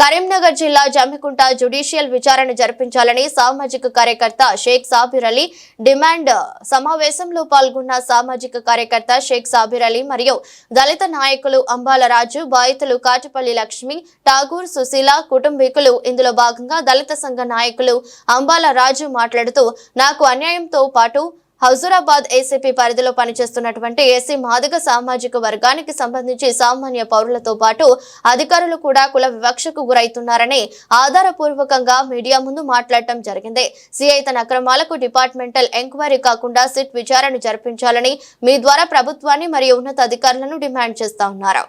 కరీంనగర్ జిల్లా జమ్మికుంట జ్యుడిషియల్ విచారణ జరిపించాలని సామాజిక కార్యకర్త షేక్ సాబిర్ అలీ డిమాండ్. సమావేశంలో పాల్గొన్న సామాజిక కార్యకర్త షేక్ సాబిర్ అలీ మరియు దళిత నాయకులు అంబాల రాజు బాధితులు కాటిపల్లి లక్ష్మి ఠాగూర్ సుశీల కుటుంబీకులు. ఇందులో భాగంగా దళిత సంఘ నాయకులు అంబాల రాజు మాట్లాడుతూ నాకు అన్యాయంతో పాటు హజూరాబాద్ ఏసీపీ పరిధిలో పనిచేస్తున్నటువంటి ఏసీ మాదిగ సామాజిక వర్గానికి సంబంధించి సామాన్య పౌరులతో పాటు అధికారులు కూడా కుల వివక్షకు గురైతున్నారని ఆధారపూర్వకంగా మీడియా ముందు మాట్లాడటం జరిగింది. సిఐ తన అక్రమాలకు డిపార్ట్మెంటల్ ఎంక్వైరీ కాకుండా సిట్ విచారణ జరిపించాలని మీ ద్వారా ప్రభుత్వాన్ని మరియు ఉన్నత అధికారులను డిమాండ్ చేస్తా ఉన్నారు.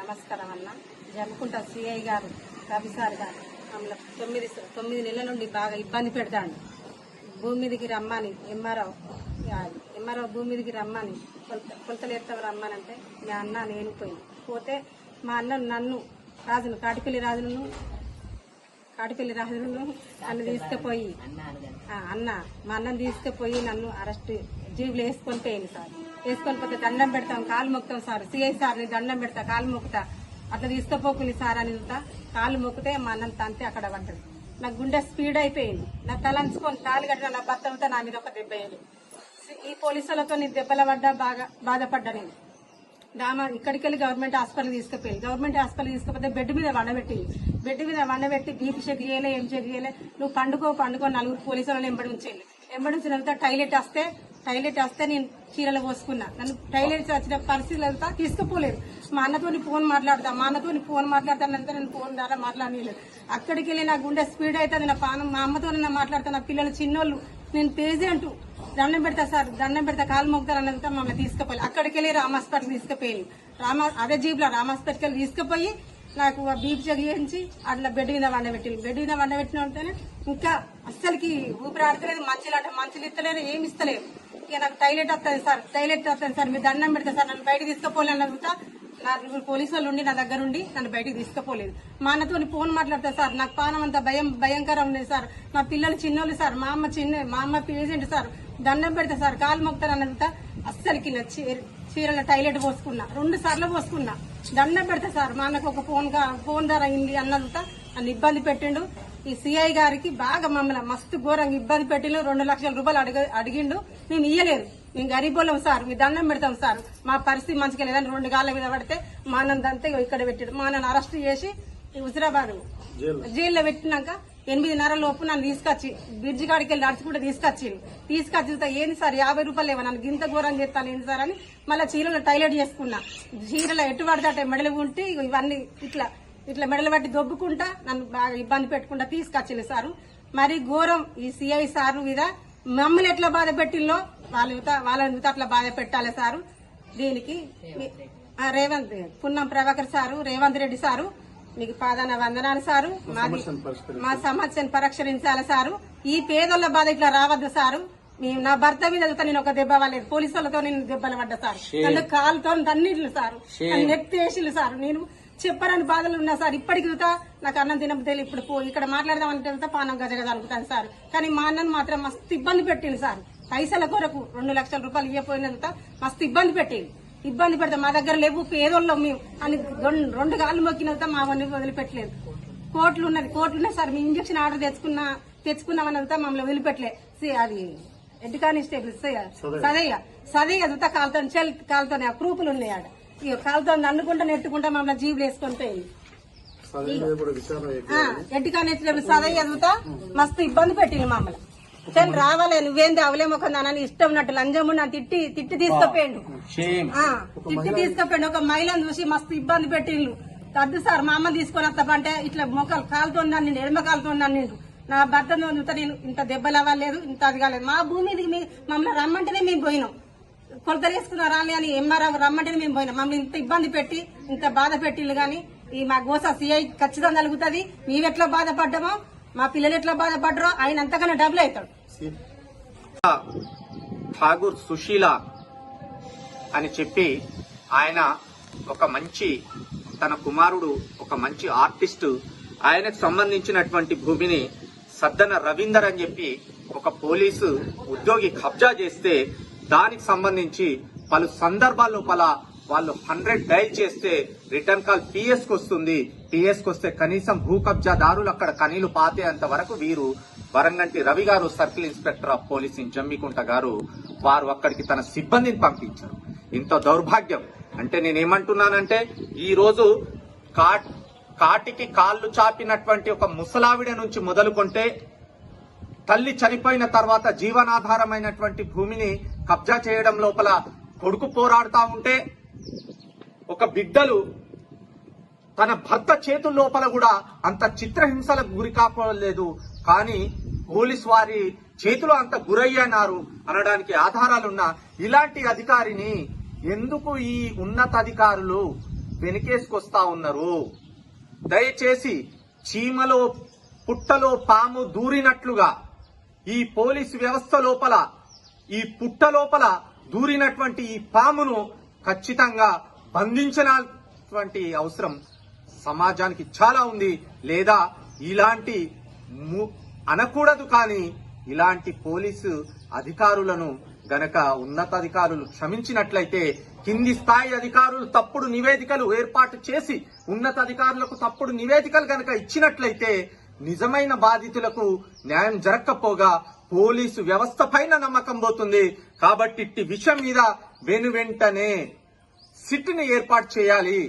నమస్కారం అన్న. జమ్ముకుంట సిఐ గారు గారు తొమ్మిది తొమ్మిది నెలల నుండి బాగా ఇబ్బంది పెడతాడు భూమి మీదకి రమ్మని ఎంఆర్ఓ ఎంఆర్ఓ భూమి మీదకి రమ్మని కొలత కొలతలు ఎత్తవ రమ్మని అంటే మీ అన్న నేను పోయింది పోతే మా అన్న నన్ను రాజును కాటిపల్లి రాజును కాటిపల్లి రాజును నన్ను తీసుకుపోయి అన్న మా అన్నను తీసుకుపోయి నన్ను అరెస్ట్ జీవులు వేసుకొని పోయింది సార్. వేసుకొని పోతే దండం పెడతాం కాలు మొక్కుతాం సార్. సిఐ సార్ నేను దండం పెడతా కాలు మొక్కుతా. అట్లా తీసుకుపోకుని సార్ అని ఇంత కాలు మొక్కితే మా అన్నను తంతే అక్కడ పడ్డది. నా గుండె స్పీడ్ అయిపోయింది. నా తలంచుకొని తాలి కట్టిన నా భర్తలతో నా మీద ఒక దెబ్బ వేయలేదు ఈ పోలీసులతో నీ దెబ్బల పడ్డా బాగా బాధపడ్డా నేను. దామా ఇక్కడికి వెళ్ళి గవర్నమెంట్ హాస్పిటల్ తీసుకుపోయి గవర్నమెంట్ హాస్పిటల్ తీసుకుపోతే బెడ్ మీద వండబెట్టి బెడ్ మీద వండబెట్టి బీపీ చెక్ చేయలే ఏం చెక్ చేయలే. నువ్వు పండుకో పండుకో నలుగురు పోలీసులను ఎంబడి ఉంచేయండి. ఎంబడి ఉంచిన టైలెట్ వస్తే టైలెట్ వస్తే నేను చీరలు పోసుకున్నా. నన్ను టైలెట్ వచ్చిన పరిస్థితులు అంతా తీసుకుపోలేదు. మా అన్నతోని ఫోన్ మాట్లాడతా మా అన్నతో ఫోన్ మాట్లాడతానంతా నేను ఫోన్ ద్వారా మాట్లాడలేదు అక్కడికి వెళ్ళి నా గుండె స్పీడ్ అవుతుంది నా పానం మా అమ్మతో నా మాట్లాడతా నా పిల్లలు చిన్నోళ్ళు. నేను పేజెంట్ దండం పెడతా సార్ దండం పెడతా కాలు మొగ్గుతారు అన్నంత మమ్మల్ని తీసుకుపోయి అక్కడికి వెళ్ళి రామ్ హాస్పిటల్ తీసుకుపోయి రామ అదే జీబ్లో రామ్ వెళ్ళి తీసుకుపోయి నాకు బీపీ చెక్ చేయించి అట్లా బెడ్ మీద వండబెట్టి బెడ్ మీద వండబెట్టిన ఉంటేనే ఇంకా అస్సలకి ఊపిరి ఆడతలేదు మంచిలు అంటే మంచులు ఇస్తలేరు ఏమి ఇస్తలేరు ఇక నాకు టైలెట్ వస్తుంది సార్. టైలెట్ వస్తుంది సార్. మీరు దండం పెడతా సార్. నన్ను బయటకు తీసుకుపోలేని అడుగుతా. నా పోలీసు వాళ్ళు ఉండి నా దగ్గర ఉండి నన్ను బయటకు తీసుకుపోలేదు. మా అన్నతో ఫోన్ మాట్లాడతా సార్. నాకు పానం అంత భయం భయంకరం ఉంది సార్. మా పిల్లలు చిన్నోళ్ళు సార్. మా అమ్మ చిన్న మా అమ్మ పేషెంట్ సార్. దండం పెడతా సార్. కాలు మొక్తారు అన్నంత అస్సలకి నా చీరల టైలెట్ పోసుకున్నా. రెండు సార్లు పోసుకున్నా. దండం పెడతా సార్. మా అన్నకు ఒక ఫోన్ ఫోన్ ధర అయింది అన్నంత నన్ను ఇబ్బంది పెట్టిండు. ఈ సిఐ గారికి బాగా మమ్మల్ని మస్తు ఘోరంగా ఇబ్బంది పెట్టిండు. రెండు లక్షల రూపాయలు అడిగ అడిగిండు. మేము ఇయ్యలేదు. మేము గరీబోళ్ళం సార్. మీ దండం పెడతాం సార్. మా పరిస్థితి మంచిగా లేదని రెండు గాళ్ళ మీద పడితే మా ఇగో ఇక్కడ పెట్టాడు. మా అన్నను అరెస్ట్ చేసి హుజరాబాద్ జైల్లో. పెట్టినాక ఎనిమిదిన్నర లోపు నన్ను తీసుకొచ్చి బ్రిడ్జి కాడికి వెళ్ళి నడుచుకుంటే తీసుకొచ్చి తీసుకొచ్చి ఏంది సార్? యాభై రూపాయలు ఇవ్వ నన్ను గింత ఘోరం చేస్తాను ఏంది సార్ అని మళ్ళీ చీరలో టైలెట్ చేసుకున్నా. చీరలో ఎటు పడితే మెడలు ఉంటే ఇవన్నీ ఇట్లా ఇట్లా మెడలు పట్టి దొబ్బుకుంటా నన్ను బాగా ఇబ్బంది పెట్టుకుంటా తీసుకొచ్చింది సారు. మరి ఘోరం ఈ సిఐ సారు మీద. మమ్మల్ని ఎట్లా బాధ పెట్టిల్లో? వాళ్ళు వాళ్ళని అట్లా బాధ పెట్టాలి సారు. దీనికి ఆ, రేవంత్ పున్నం ప్రభాకర్ సారు రేవంత్ రెడ్డి సారు. మీకు పాదాన వందనాలు సారు. మాది మా సమస్యను పరిష్కరించాలి సారు. ఈ పేదోళ్ళ బాధ ఇట్లా రావద్దు సారు. మీ- నా భర్త మీద వెళ్తా నేను ఒక దెబ్బ వాళ్ళేది పోలీసు వాళ్ళతో నేను దెబ్బలు పడ్డా సార్. నన్ను కాలుతో తన్నీళ్ళు సారు. నన్ను నెత్తేసిళ్ళు సారు. నేను చెప్పరని బాధలు ఉన్నా సార్. ఇప్పటికి చూతా నాకు అన్నం తెలియదు ఇప్పుడు పో ఇక్కడ మాట్లాడదామంటే వెళ్తా పానం గజగజ అనుకుంటాను సార్. కానీ మా అన్నను మాత్రం మస్తు ఇబ్బంది పెట్టింది సార్. పైసల కొరకు రెండు లక్షల రూపాయలు ఇవ్వపోయినంత మస్తు ఇబ్బంది పెట్టింది ఇబ్బంది పెడతా మా దగ్గర లేవు. పేదోళ్ళం మేము. అని రెండు- కాళ్ళు మొక్కినంత మా వన్ని వదిలిపెట్టలేదు. కోట్లు ఉన్నది. కోట్లు ఉన్నాయి సార్. మీ ఇంజక్షన్ ఆర్డర్ తెచ్చుకున్నా తెచ్చుకున్నామన్నంతా మమ్మల్ని వదిలిపెట్టలే. సి- అది హెడ్ కానిస్టేబుల్ సదయ్య. సదయ్య. అదంతా కాలుతో చెల్ కాలుతోనే ఆ ప్రూఫ్లు ఉన్నాయి ఆడ. కాలుతో నన్నుకుంటా నెట్టుకుంటా మమ్మల్ని జీబులు వేసుకొని పోయింది. ఆ, హెడ్ కానిస్టేబుల్ సదయ్య అదుతా మస్తు ఇబ్బంది పెట్టింది మమ్మల్ని. చల్ రావాలే నువ్వేంది అవలేమొకందానని ఇష్టం ఉన్నట్టు లంజము నా తిట్టి తిట్టి తీసుకుపోయిండు. ఆ, తిట్టి తీసుకుపోయిండు. ఒక మహిళను చూసి మస్తు ఇబ్బంది పెట్టిండు. వద్దు సార్ మా అమ్మ తీసుకొని వస్తామంటే ఇట్లా మొక్కలు కాలుతో నన్ను ఎడమ కాలుతో నన్ను నా భర్త చూస్తే నేను ఇంత దెబ్బలు అవ్వలేదు ఇంత అది కాలేదు. మా భూమి మమ్మల్ని రమ్మంటేనే మేము పోయినాం. కొలతలు అని ఎంఆర్ఆర్ రమ్మంటే మేము పోయినాం. మమ్మల్ని ఇంత ఇబ్బంది పెట్టి ఇంత బాధ పెట్టిళ్ళు కానీ ఈ మా గోస సిఐ ఖచ్చితంగా నలుగుతుంది. మేమెట్లా బాధపడ్డామో మా పిల్లలు ఎట్లా బాధపడ్డరో ఆయన అంతకన్నా డబ్బులు అవుతాడు. ఠాగూర్ సుశీల అని చెప్పి ఆయన ఒక మంచి తన కుమారుడు ఒక మంచి ఆర్టిస్ట్. ఆయనకు సంబంధించినటువంటి భూమిని సద్దన రవీందర్ అని చెప్పి ఒక పోలీసు ఉద్యోగి కబ్జా చేస్తే దానికి సంబంధించి పలు సందర్భాల లోపల వాళ్ళు హండ్రెడ్ డైల్ చేస్తే రిటర్న్ కాల్ పిఎస్ వస్తుంది. పిఎస్ వస్తే కనీసం భూ కబ్జాదారులు అక్కడ కనీలు పాతేంత వరకు వీరు Varanganti Ravi garu circle inspector of policing Jammikunta garu వారు అక్కడికి తన సిబ్బందిని పంపించారు. ఇంత దౌర్భాగ్యం. అంటే నేనేమంటున్నానంటే ఈ రోజు కాట్ కాటికి కాళ్ళు చాపినటువంటి ఒక ముసలావిడ నుంచి మొదలుకొంటే తల్లి చనిపోయిన తర్వాత జీవనాధారమైనటువంటి భూమిని కబ్జా చేయడం లోపల కొడుకు పోరాడుతా ఉంటే ఒక బిడ్డలు తన భర్త చేతుల లోపల కూడా అంత చిత్రహింసలకు గురి కాకలేదు కానీ పోలీస్ వారి చేతిలో అంత గురయ్యన్నారు అనడానికి ఆధారాలున్న ఇలాంటి అధికారిని ఎందుకు ఈ ఉన్నతాధికారులు వెనకేసుకొస్తా ఉన్నారు? దయచేసి చీమలో పుట్టలో పాము దూరినట్లుగా ఈ పోలీసు వ్యవస్థ లోపల ఈ పుట్ట లోపల దూరినటువంటి ఈ పామును ఖచ్చితంగా బంధించినటువంటి అవసరం సమాజానికి చాలా ఉంది. లేదా ఇలాంటి ము- అనకూడదు కానీ ఇలాంటి పోలీసు అధికారులను గనక ఉన్నతాధికారులు క్షమించినట్లయితే కింది స్థాయి అధికారులు తప్పుడు నివేదికలు ఏర్పాటు చేసి ఉన్నతాధికారులకు తప్పుడు నివేదికలు గనక ఇచ్చినట్లయితే నిజమైన బాధితులకు న్యాయం జరగకపోగా పోలీసు వ్యవస్థ పైన నమ్మకం పోతుంది. కాబట్టి ఇట్టి విషయం మీద వెను వెంటనే సిట్ని ఏర్పాటు చేయాలి.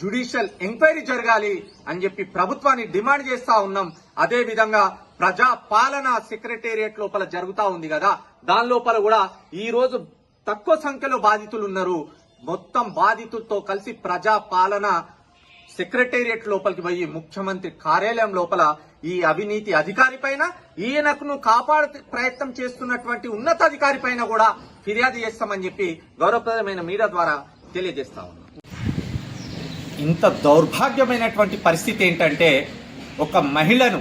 జుడిషియల్ ఎంక్వైరీ జరగాలి అని చెప్పి ప్రభుత్వాన్ని డిమాండ్ చేస్తా ఉన్నాం. అదే విధంగా ప్రజా పాలన సెక్రటేరియట్ లోపల జరుగుతా ఉంది కదా. దాని లోపల కూడా ఈ రోజు తక్కువ సంఖ్యలో బాధితులు ఉన్నారు మొత్తం బాధితులతో కలిసి ప్రజా పాలన సెక్రటేరియట్ లోపలికి పోయి ముఖ్యమంత్రి కార్యాలయం లోపల ఈ అవినీతి అధికారి పైన ఈయనకును కాపాడే ప్రయత్నం చేస్తున్నటువంటి ఉన్నతాధికారి పైన కూడా ఫిర్యాదు చేస్తామని చెప్పి గౌరవప్రదమైన మీడియా ద్వారా తెలియజేస్తా ఉన్నాం. ఇంత దౌర్భాగ్యమైనటువంటి పరిస్థితి ఏంటంటే ఒక మహిళను